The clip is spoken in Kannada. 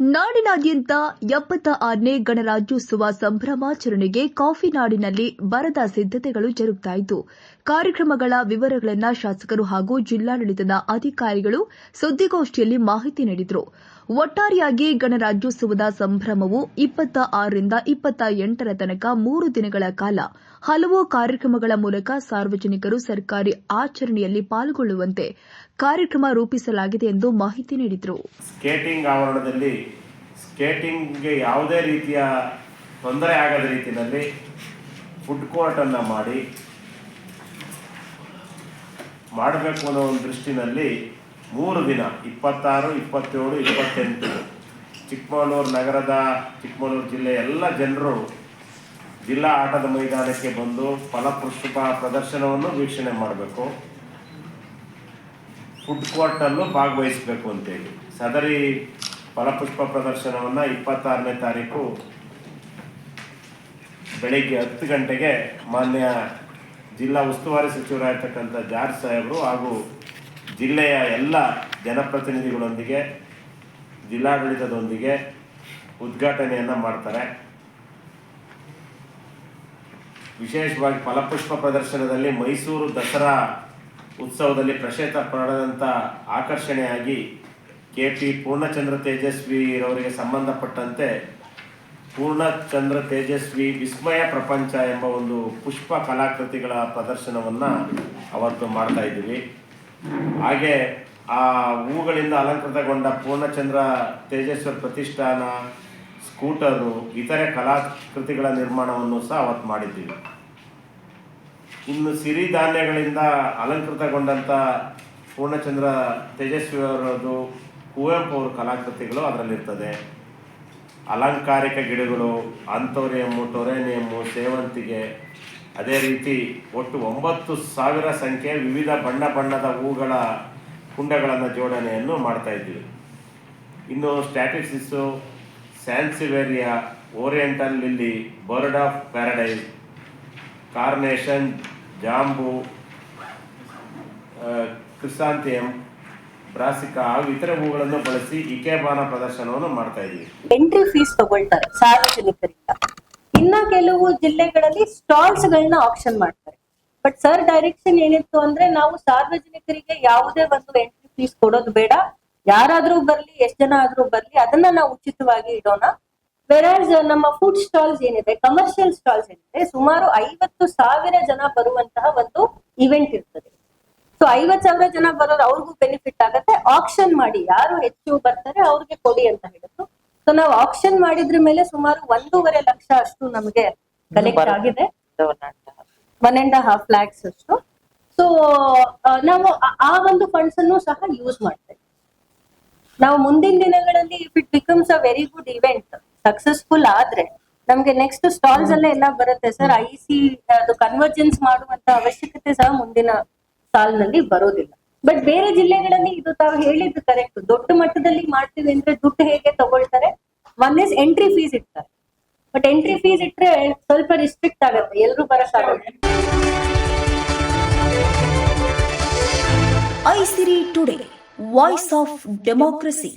ನಾಡಿನಾದ್ಯಂತ ಎಪ್ಪತ್ತ ಆರನೇ ಗಣರಾಜ್ಯೋತ್ಸವ ಸಂಭ್ರಮಾಚರಣೆಗೆ ಕಾಫಿ ನಾಡಿನಲ್ಲಿ ಬರದ ಸಿದ್ದತೆಗಳು ಜರುಗುತ್ತಿದ್ದು ಕಾರ್ಯಕ್ರಮಗಳ ವಿವರಗಳನ್ನು ಶಾಸಕರು ಹಾಗೂ ಜಿಲ್ಲಾಡಳಿತದ ಅಧಿಕಾರಿಗಳು ಸುದ್ದಿಗೋಷ್ಠಿಯಲ್ಲಿ ಮಾಹಿತಿ ನೀಡಿದರು. ಒಟ್ಟಾರೆಯಾಗಿ ಗಣರಾಜ್ಯೋತ್ಸವದ ಸಂಭ್ರಮವು ಇಪ್ಪತ್ತ ಆರರಿಂದ ಇಪ್ಪತ್ತ ಎಂಟರ ತನಕ ಮೂರು ದಿನಗಳ ಕಾಲ ಹಲವು ಕಾರ್ಯಕ್ರಮಗಳ ಮೂಲಕ ಸಾರ್ವಜನಿಕರು ಸರ್ಕಾರಿ ಆಚರಣೆಯಲ್ಲಿ ಪಾಲ್ಗೊಳ್ಳುವಂತೆ ಕಾರ್ಯಕ್ರಮ ರೂಪಿಸಲಾಗಿದೆ ಎಂದು ಮಾಹಿತಿ ನೀಡಿದರು. ಸ್ಕೇಟಿಂಗ್ ಆವರಣದಲ್ಲಿ ಸ್ಕೇಟಿಂಗ್ಗೆ ಯಾವುದೇ ರೀತಿಯ ತೊಂದರೆ ಆಗದ ರೀತಿಯಲ್ಲಿ ಫುಡ್ ಕೋರ್ಟನ್ನು ಮಾಡಿ ಮಾಡಬೇಕು ಅನ್ನೋ ಒಂದು ದೃಷ್ಟಿನಲ್ಲಿ ಮೂರು ದಿನ, ಇಪ್ಪತ್ತಾರು, ಇಪ್ಪತ್ತೇಳು, ಇಪ್ಪತ್ತೆಂಟು, ಚಿಕ್ಕಮಗಳೂರು ನಗರದ, ಚಿಕ್ಕಮಗಳೂರು ಜಿಲ್ಲೆ ಎಲ್ಲ ಜನರು ಜಿಲ್ಲಾ ಆಟದ ಮೈದಾನಕ್ಕೆ ಬಂದು ಫಲಪುಷ್ಪ ಪ್ರದರ್ಶನವನ್ನು ವೀಕ್ಷಣೆ ಮಾಡಬೇಕು. ಫುಡ್ ಕೋರ್ಟಲ್ಲೂ ಭಾಗವಹಿಸಬೇಕು ಅಂತೇಳಿ. ಸದರಿ ಫಲಪುಷ್ಪ ಪ್ರದರ್ಶನವನ್ನು ಇಪ್ಪತ್ತಾರನೇ ತಾರೀಕು ಬೆಳಿಗ್ಗೆ ಹತ್ತು ಗಂಟೆಗೆ ಮಾನ್ಯ ಜಿಲ್ಲಾ ಉಸ್ತುವಾರಿ ಸಚಿವರಾಗಿರ್ತಕ್ಕಂಥ ಜಾರ್ಜ್ ಸಾಹೇಬರು ಹಾಗೂ ಜಿಲ್ಲೆಯ ಎಲ್ಲ ಜನಪ್ರತಿನಿಧಿಗಳೊಂದಿಗೆ, ಜಿಲ್ಲಾಡಳಿತದೊಂದಿಗೆ ಉದ್ಘಾಟನೆಯನ್ನು ಮಾಡ್ತಾರೆ. ವಿಶೇಷವಾಗಿ ಫಲಪುಷ್ಪ ಪ್ರದರ್ಶನದಲ್ಲಿ ಮೈಸೂರು ದಸರಾ ಉತ್ಸವದಲ್ಲಿ ಪ್ರಶೇತ ಪಡೆದಂಥ ಆಕರ್ಷಣೆಯಾಗಿ ಕೆ ಪಿ ಪೂರ್ಣಚಂದ್ರ ತೇಜಸ್ವಿರವರಿಗೆ ಸಂಬಂಧಪಟ್ಟಂತೆ ಪೂರ್ಣಚಂದ್ರ ತೇಜಸ್ವಿ ವಿಸ್ಮಯ ಪ್ರಪಂಚ ಎಂಬ ಒಂದು ಪುಷ್ಪ ಕಲಾಕೃತಿಗಳ ಪ್ರದರ್ಶನವನ್ನು ಅವತ್ತು ಮಾಡ್ತಾ ಇದ್ದೀವಿ. ಹಾಗೆ ಆ ಹೂಗಳಿಂದ ಅಲಂಕೃತಗೊಂಡ ಪೂರ್ಣಚಂದ್ರ ತೇಜಸ್ವರ ಪ್ರತಿಷ್ಠಾನ, ಸ್ಕೂಟರು, ಇತರೆ ಕಲಾಕೃತಿಗಳ ನಿರ್ಮಾಣವನ್ನು ಸಹ ಅವತ್ತು ಮಾಡಿದ್ದೀವಿ. ಇನ್ನು ಸಿರಿಧಾನ್ಯಗಳಿಂದ ಅಲಂಕೃತಗೊಂಡಂಥ ಪೂರ್ಣಚಂದ್ರ ತೇಜಸ್ವಿ ಅವರದು ಕುವೆಂಪು ಅವರ ಕಲಾಕೃತಿಗಳು ಅದರಲ್ಲಿರ್ತದೆ. ಅಲಂಕಾರಿಕ ಗಿಡಗಳು ಆಂಥೋರಿಯಮ್ಮು ಟೊರೇನಿಯಮ್ಮು ಸೇವಂತಿಗೆ, ಅದೇ ರೀತಿ ಒಟ್ಟು ಒಂಬತ್ತು ಸಾವಿರ ಸಂಖ್ಯೆ ವಿವಿಧ ಬಣ್ಣ ಬಣ್ಣದ ಹೂಗಳ ಕುಂಡಗಳನ್ನು ಜೋಡಣೆಯನ್ನು ಮಾಡ್ತಾ ಇದ್ದೀವಿ. ಇನ್ನು statice sansevieria, oriental lily, bird of paradise, carnation, ಜಾಂಬು chrysanthemum brassica ಹಾಗೂ ಇತರೆ ಹೂಗಳನ್ನು ಬಳಸಿ ಇಕೆಬಾನ ಪ್ರದರ್ಶನವನ್ನು ಮಾಡ್ತಾ ಇದ್ದೀವಿ. ಎಂಟ್ರಿ ಫೀಸ್ ತಗೊಳ್ತಾರೆ, ಸಾರ್ವಜನಿಕರಿಂದ. ಇನ್ನ ಕೆಲವು ಜಿಲ್ಲೆಗಳಲ್ಲಿ ಸ್ಟಾಲ್ಸ್ ಗಳನ್ನ ಆಪ್ಷನ್ ಮಾಡ್ತಾರೆ. ಬಟ್ ಸರ್ ಡೈರೆಕ್ಷನ್ ಏನಿತ್ತು ಅಂದ್ರೆ ನಾವು ಸಾರ್ವಜನಿಕರಿಗೆ ಯಾವುದೇ ಒಂದು ಎಂಟ್ರಿ ಫೀಸ್ ಕೊಡೋದು ಬೇಡ. ಯಾರಾದ್ರೂ ಬರ್ಲಿ, ಎಷ್ಟ್ ಜನ ಆದ್ರೂ ಬರ್ಲಿ, ಅದನ್ನ ನಾವು ಉಚಿತವಾಗಿ ಇಡೋಣ. ವೆರಾಸ್ ನಮ್ಮ ಫುಡ್ ಸ್ಟಾಲ್ಸ್ ಏನಿದೆ ಕಮರ್ಷಿಯಲ್ ಸ್ಟಾಲ್ಸ್ ಏನಿದೆ, ಸುಮಾರು ಐವತ್ತು ಸಾವಿರ ಜನ ಬರುವಂತಹ ಒಂದು ಇವೆಂಟ್ ಇರ್ತದೆ. ಸೊ ಐವತ್ ಸಾವಿರ ಜನ ಬರೋರು ಅವ್ರಿಗೂ ಬೆನಿಫಿಟ್ ಆಗತ್ತೆ. ಆಕ್ಷನ್ ಮಾಡಿ ಯಾರು ಹೆಚ್ಚು ಬರ್ತಾರೆ ಅವ್ರಿಗೆ ಕೊಡಿ ಅಂತ ಹೇಳಿದ್ರು. ಸೊ ನಾವು ಆಕ್ಷನ್ ಮಾಡಿದ್ರ ಮೇಲೆ ಸುಮಾರು ಒಂದೂವರೆ ಲಕ್ಷ ಅಷ್ಟು ನಮಗೆ ಕಲೆಕ್ಟ್ ಆಗಿದೆ. ಒನ್ ಅಂಡ್ ಹಾಫ್ ಲ್ಯಾಕ್ಸ್ ಅಷ್ಟು. ಸೊ ನಾವು ಆ- ಒಂದು ಫಂಡ್ಸ್ ಅನ್ನು ಸಹ ಯೂಸ್ ಮಾಡ್ತೇವೆ. ನಾವು ಮುಂದಿನ ದಿನಗಳಲ್ಲಿ if it becomes a very good event successful ಆದ್ರೆ ನಮ್ಗೆ ನೆಕ್ಸ್ಟ್ ಸ್ಟಾಲ್ಸ್ ಅಲ್ಲೇ ಎಲ್ಲ ಬರುತ್ತೆ. ಸರ್ ಐ ಸಿ ಅದು ಕನ್ವರ್ಜೆನ್ಸ್ ಮಾಡುವಂತ ಅವಶ್ಯಕತೆ ಸಹ ಮುಂದಿನ ಸಾಲಿನಲ್ಲಿ ಬರೋದಿಲ್ಲ. ಬಟ್ ಬೇರೆ ಜಿಲ್ಲೆಗಳಲ್ಲಿ ಇದು ತಾವು ಹೇಳಿದ್ದು ಕರೆಕ್ಟ್ ದೊಡ್ಡ ಮಟ್ಟದಲ್ಲಿ ಮಾಡ್ತೀವಿ ಅಂದ್ರೆ ದುಡ್ಡು ಹೇಗೆ ತಗೊಳ್ತಾರೆ? ಒನ್ ಇಸ್ ಎಂಟ್ರಿ ಫೀಸ್ ಇಡ್ತಾರೆ. ಬಟ್ ಎಂಟ್ರಿ ಫೀಸ್ ಇಟ್ರೆ ಸ್ವಲ್ಪ ರಿಸ್ಟ್ರಿಕ್ಟ್ ಆಗುತ್ತೆ. ಎಲ್ರು ಐ ಐಸಿರಿ ಟುಡೇ ವಾಯ್ಸ್ ಆಫ್ ಡೆಮೋಕ್ರಸಿ